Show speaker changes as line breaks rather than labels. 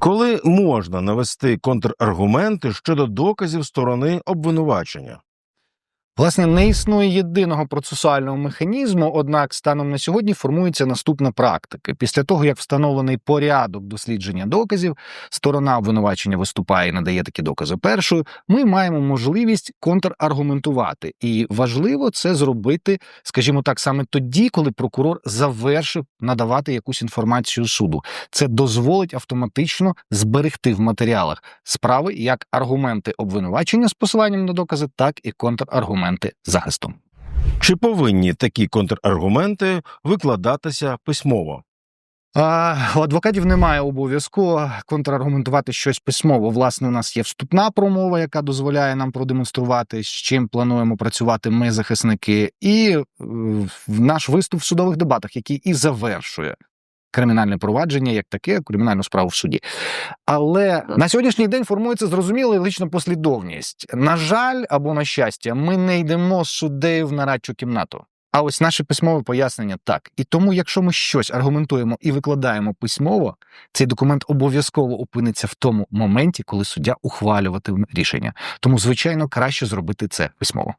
Коли можна навести контраргументи щодо доказів сторони обвинувачення?
Власне, не існує єдиного процесуального механізму, однак станом на сьогодні формується наступна практика. Після того, як встановлений порядок дослідження доказів, сторона обвинувачення виступає і надає такі докази першою, ми маємо можливість контраргументувати. І важливо це зробити, скажімо так, саме тоді, коли прокурор завершив надавати якусь інформацію суду. Це дозволить автоматично зберегти в матеріалах справи як аргументи обвинувачення з посиланням на докази, так і контраргументи захисту.
Чи повинні такі контраргументи викладатися письмово?
А, у адвокатів немає обов'язку контраргументувати щось письмово. Власне, у нас є вступна промова, яка дозволяє нам продемонструвати, з чим плануємо працювати ми, захисники, і е, в наш виступ в судових дебатах, який і завершує кримінальне провадження, як таке, кримінальну справу в суді. Але на сьогоднішній день формується зрозуміла логічна послідовність. На жаль, або на щастя, ми не йдемо з суддею в нарадчу кімнату. А ось наше письмове пояснення так. І тому, якщо ми щось аргументуємо і викладаємо письмово, цей документ обов'язково опиниться в тому моменті, коли суддя ухвалюватиме рішення. Тому, звичайно, краще зробити це письмово.